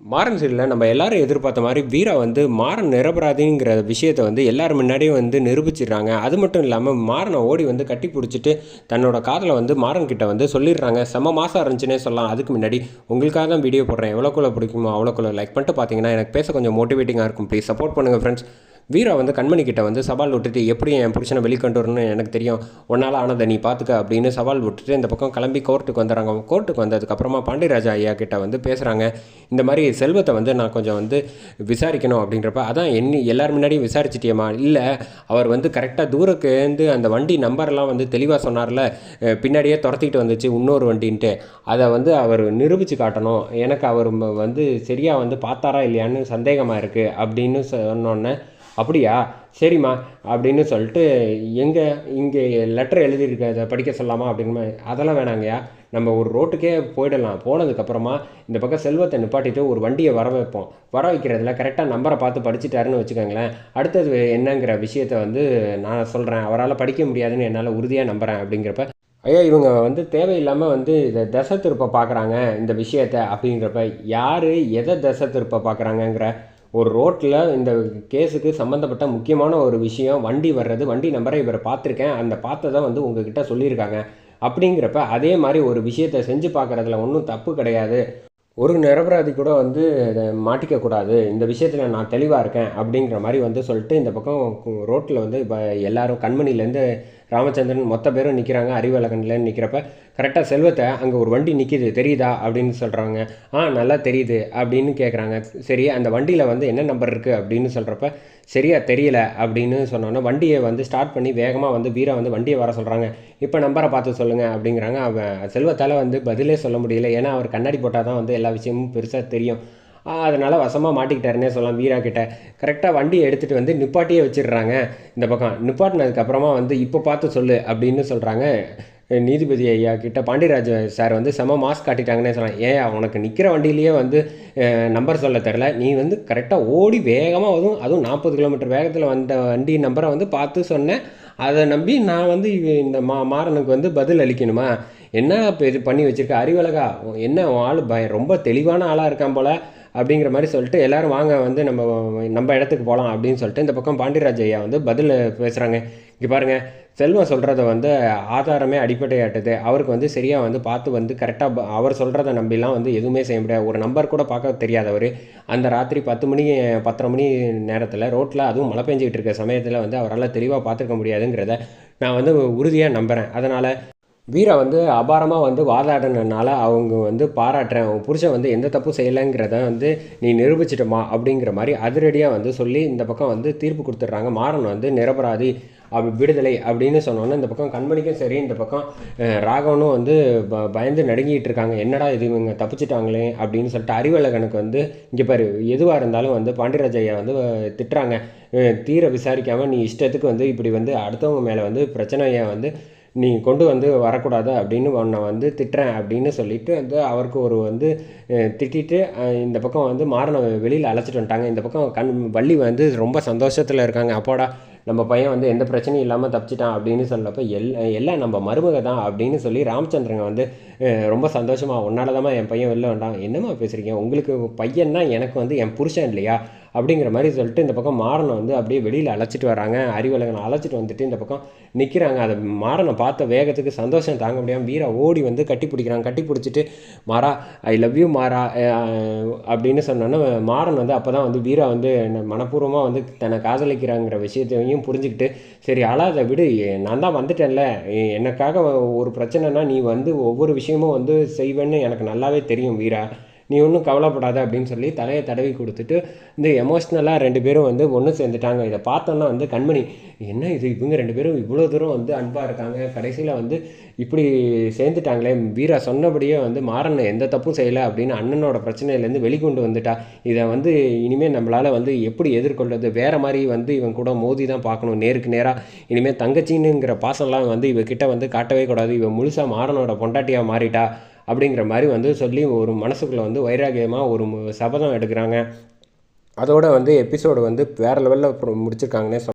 மாறன் சீரியலில் நம்ம எல்லாரும் எதிர்பார்த்த மாதிரி வீரா வந்து மாறன் நிரபராதிங்கிற விஷயத்தை வந்து எல்லாரும் முன்னாடியும் வந்து நிரூபிச்சிடுறாங்க. அது மட்டும் இல்லாமல் மாறனை ஓடி வந்து கட்டி பிடிச்சிட்டு தன்னோட காதலை வந்து மாறன் கிட்ட வந்து சொல்லிடுறாங்க. செம்ம மாதம் இருந்துச்சுன்னே சொல்லலாம். அதுக்கு முன்னாடி உங்களுக்காக தான் வீடியோ போடுறேன். எவ்வளோக்குள்ள பிடிக்குமோ அவ்வளோக்குள்ள லைக் பண்ணிட்டு பார்த்தீங்கன்னா எனக்கு பேச கொஞ்சம் மோட்டிவேட்டிங்காக இருக்கும். ப்ளீஸ் சப்போர்ட் பண்ணுங்கள் ஃப்ரெண்ட்ஸ் வீரா வந்து கண்மணி கிட்ட வந்து சவால் விட்டுட்டு எப்படி என் புருஷனை வெளிக்கொண்டு வரணும்னு எனக்கு தெரியும். உன்னால் ஆனதை நீ பார்த்துக்க அப்படின்னு சவால் விட்டுட்டு இந்த பக்கம் கிளம்பி கோர்ட்டுக்கு வந்துடுறாங்க. கோர்ட்டுக்கு வந்ததுக்கப்புறமா பாண்டியராஜா ஐயா கிட்ட வந்து பேசுகிறாங்க இந்த மாதிரி செல்வத்தை வந்து நான் கொஞ்சம் வந்து விசாரிக்கணும் அப்படின்றப்ப அதான் என்ன எல்லார் முன்னாடியும் விசாரிச்சிட்டியம்மா? இல்லை அவர் வந்து கரெக்டாக தூரக்குந்து அந்த வண்டி நம்பர்லாம் வந்து தெளிவாக சொன்னார்ல. பின்னாடியே துரத்திக்கிட்டு வந்துச்சு இன்னொரு வண்டின்ட்டு. அதை வந்து அவர் நிரூபித்து காட்டணும். எனக்கு அவர் வந்து சரியாக வந்து பார்த்தாரா இல்லையான்னு சந்தேகமாக இருக்குது அப்படின்னு சொன்னோன்னே அப்படியா? சரிம்மா. அப்படின்னு சொல்லிட்டு எங்கே இங்கே லெட்டர் எழுதியிருக்க படிக்க சொல்லாமா அப்படின்னு அதெல்லாம் வேணாங்கய்யா. நம்ம ஒரு ரோட்டுக்கே போயிடலாம். போனதுக்கப்புறமா இந்த பக்கம் செல்வத்தை நிப்பாட்டிட்டு ஒரு வண்டியை வர வைப்போம். வர வைக்கிறதுல கரெக்டாக நம்பரை பார்த்து படிச்சுட்டாருன்னு வச்சுக்கோங்களேன். அடுத்தது என்னங்கிற விஷயத்த வந்து நான் சொல்கிறேன் அவரால் படிக்க முடியாதுன்னு என்னால் உறுதியாக நம்புகிறேன் அப்படிங்கிறப்ப ஐயா இவங்க வந்து தேவையில்லாமல் வந்து இதை தசை திருப்ப பார்க்குறாங்க இந்த விஷயத்த அப்படிங்கிறப்ப யார் எதை தசை திருப்ப பார்க்குறாங்கங்கிற ஒரு ரோட்டில் இந்த கேஸுக்கு சம்மந்தப்பட்ட முக்கியமான ஒரு விஷயம் வண்டி வர்றது வண்டி நம்பரை இவரை பார்த்துருக்கேன். அந்த பார்த்ததை வந்து உங்ககிட்ட சொல்லியிருக்காங்க. அப்படிங்கிறப்ப அதே மாதிரி ஒரு விஷயத்தை செஞ்சு பார்க்குறதுல ஒன்றும் தப்பு கிடையாது. ஒரு நிரபராதி கூட வந்து மாட்டிக்கக்கூடாது இந்த விஷயத்தில் நான் தெளிவாக இருக்கேன் அப்படிங்கிற மாதிரி வந்து சொல்லிட்டு இந்த பக்கம் ரோட்டில் வந்து இப்போ எல்லோரும் கண்மணிலேருந்து ராமச்சந்திரன் மொத்த பேரும் நிற்கிறாங்க அறிவழகன்லன்னு நிற்கிறப்ப கரெக்டாக செல்வத்தை அங்கே ஒரு வண்டி நிற்கிது தெரியுதா அப்படின்னு சொல்கிறாங்க ஆ நல்லா தெரியுது அப்படின்னு கேட்குறாங்க சரி அந்த வண்டியில் வந்து என்ன நம்பர் இருக்குது அப்படின்னு சொல்கிறப்ப சரியாக தெரியல அப்படின்னு சொன்னோன்னே வண்டியை வந்து ஸ்டார்ட் பண்ணி வேகமாக வந்து வீரா வந்து வண்டியை வர சொல்கிறாங்க இப்போ நம்பரை பார்த்து சொல்லுங்கள் அப்படிங்கிறாங்க. அவன் செல்வத்தால் வந்து பதிலே சொல்ல முடியல. ஏன்னா அவர் கண்ணாடி போட்டால் தான் வந்து எல்லா விஷயமும் பெருசாக தெரியும். அதனால் வசமாக மாட்டிக்கிட்டாருன்னே சொல்லலாம் வீரா கிட்ட. கரெக்டாக வண்டியை எடுத்துகிட்டு வந்து நிப்பாட்டியே வச்சிடுறாங்க இந்த பக்கம். நிப்பாட்டினதுக்கப்புறமா வந்து இப்போ பார்த்து சொல்லு அப்படின்னு சொல்கிறாங்க நீதிபதி ஐயா கிட்ட. பாண்டியராஜ சார் வந்து செம மாஸ்க் காட்டிட்டாங்கன்னே சொல்லலாம். ஏன் உனக்கு நிற்கிற வண்டியிலேயே வந்து நம்பர் சொல்ல தெரில நீ வந்து கரெக்டாக ஓடி வேகமாக அதுவும் அதுவும் நாற்பது கிலோமீட்டர் வேகத்தில் வந்த வண்டி நம்பரை வந்து பார்த்து சொன்னேன் அதை நம்பி நான் வந்து இந்த மா மாறனுக்கு வந்து பதில் அளிக்கணுமா? என்ன இப்போ இது பண்ணி வச்சிருக்க? அறிவழகா? என்ன உன் ஆள் பய ரொம்ப தெளிவான ஆளாக இருக்கான் போல் அப்படிங்கிற மாதிரி சொல்லிட்டு எல்லாரும் வாங்க வந்து நம்ம நம்ம இடத்துக்கு போகலாம் அப்படின்னு சொல்லிட்டு இந்த பக்கம் பாண்டியராஜ் ஐயா வந்து பதில் பேசுகிறாங்க இங்கே பாருங்கள் செல்வம் சொல்கிறத வந்து ஆதாரமே அடிப்படையாட்டுது. அவருக்கு வந்து சரியாக வந்து பார்த்து வந்து கரெக்டாக அவர் சொல்கிறத நம்பிலாம் வந்து எதுவுமே செய்ய முடியாது. ஒரு நம்பர் கூட பார்க்க தெரியாதவர். அந்த ராத்திரி பத்து மணி பத்தரை மணி நேரத்தில் ரோட்டில் அதுவும் மழை பெஞ்சிக்கிட்டு இருக்க சமயத்தில் வந்து அவரால் தெளிவாக பார்த்துருக்க முடியாதுங்கிறத நான் வந்து உறுதியாக நம்புகிறேன் அதனால் வீரா வந்து அபாரமாக வந்து வாதாடினனால அவங்க வந்து பாராட்டுறேன். அவங்க புருஷன் வந்து எந்த தப்பும் செய்யலைங்கிறத வந்து நீ நிரூபிச்சிட்டமா அப்படிங்கிற மாதிரி அதிரடியாக வந்து சொல்லி இந்த பக்கம் வந்து தீர்ப்பு கொடுத்துட்றாங்க. மாறன் வந்து நிரபராதி அப்படி விடுதலை அப்படின்னு சொன்னோன்னே இந்த பக்கம் கண்மணிக்கும் சரி இந்த பக்கம் ராகவனும் வந்து ப பயந்து நடுங்கிட்டு இருக்காங்க. என்னடா இது இவங்க தப்பிச்சிட்டாங்களே அப்படின்னு சொல்லிட்டு அறிவழகனுக்கு வந்து இங்கே பாரு எதுவாக இருந்தாலும் வந்து பாண்டியராஜ் வந்து திட்டுறாங்க. தீர விசாரிக்காமல் நீ இஷ்டத்துக்கு வந்து இப்படி வந்து அடுத்தவங்க மேலே வந்து பிரச்சனையை வந்து நீங்கள் கொண்டு வந்து வரக்கூடாது அப்படின்னு உன்னை வந்து திட்டுறேன் அப்படின்னு சொல்லிட்டு வந்து அவருக்கு ஒரு வந்து திட்டிட்டு இந்த பக்கம் வந்து மாறனை வெளியில் அழைச்சிட்டு வந்துட்டாங்க. இந்த பக்கம் கண் வள்ளி வந்து ரொம்ப சந்தோஷத்தில் இருக்காங்க. அப்போடா நம்ம பையன் வந்து எந்த பிரச்சனையும் இல்லாமல் தப்பிச்சிட்டான் அப்படின்னு சொல்லப்போ எல் எல்லாம் நம்ம மருமக தான் அப்படின்னு சொல்லி ராமச்சந்திரன் வந்து ரொம்ப சந்தோஷமாக உன்னால தான் என் பையன் வெளில வேண்டாம் என்னம்மா பேசுகிறீங்க உங்களுக்கு பையன் தான் எனக்கு வந்து என் புருஷன் இல்லையா? அப்படிங்கிற மாதிரி சொல்லிட்டு இந்த பக்கம் மாறனை வந்து அப்படியே வெளியில் அழைச்சிட்டு வராங்க அறிவழகனை அழைச்சிட்டு வந்துட்டு இந்த பக்கம் நிற்கிறாங்க அதை மாறனை பார்த்த வேகத்துக்கு சந்தோஷம் தாங்க முடியாமல் வீரா ஓடி வந்து கட்டி பிடிக்கிறாங்க கட்டி பிடிச்சிட்டு மாறா ஐ லவ் யூ மாறா அப்படின்னு சொன்னோன்னே மாறன் வந்து அப்போ தான் வந்து வீரா வந்து மனப்பூர்வமாக வந்து தன்னை காதலிக்கிறாங்கிற விஷயத்தையும் புரிஞ்சுக்கிட்டு சரி அழாத விடு. நான் தான் வந்துட்டேன்ல. எனக்காக ஒரு பிரச்சனைனா நீ வந்து ஒவ்வொரு விஷயமும் வந்து செய்வேன்னு எனக்கு நல்லாவே தெரியும் வீரா. நீ ஒன்றும் கவலைப்படாத அப்படின்னு சொல்லி தலையை தடவி கொடுத்துட்டு இந்த எமோஷ்னலாக ரெண்டு பேரும் வந்து ஒன்று சேர்ந்துட்டாங்க. இதை பார்த்தோன்னா வந்து கண்மணி என்ன இது? இவங்க ரெண்டு பேரும் இவ்வளோ தூரம் வந்து அன்பாக இருக்காங்க. கடைசியில் வந்து இப்படி சேர்ந்துட்டாங்களே. வீரா சொன்னபடியே வந்து மாறன் எந்த தப்பும் செய்யலை அப்படின்னு அண்ணனோட பிரச்சனையிலேருந்து வெளிக்கொண்டு வந்துட்டா. இதை வந்து இனிமேல் நம்மளால் வந்து எப்படி எதிர்கொள்வது வேற மாதிரி வந்து இவன் கூட மோதி தான் பார்க்கணும் நேருக்கு நேராக இனிமேல் தங்கச்சின்னுங்கிற பாசம்லாம் வந்து இவகிட்ட வந்து காட்டவே கூடாது. இவன் முழுசாக மாறனோட பொண்டாட்டியாக மாறிட்டா. அப்படிங்கிற மாதிரி வந்து சொல்லி ஒரு மனசுக்குள்ளே வந்து வைராகியமாக ஒரு சபதம் எடுக்கிறாங்க. அதோட வந்து எபிசோடு வந்து வேறு லெவலில் முடிச்சிருக்காங்கன்னே சொல்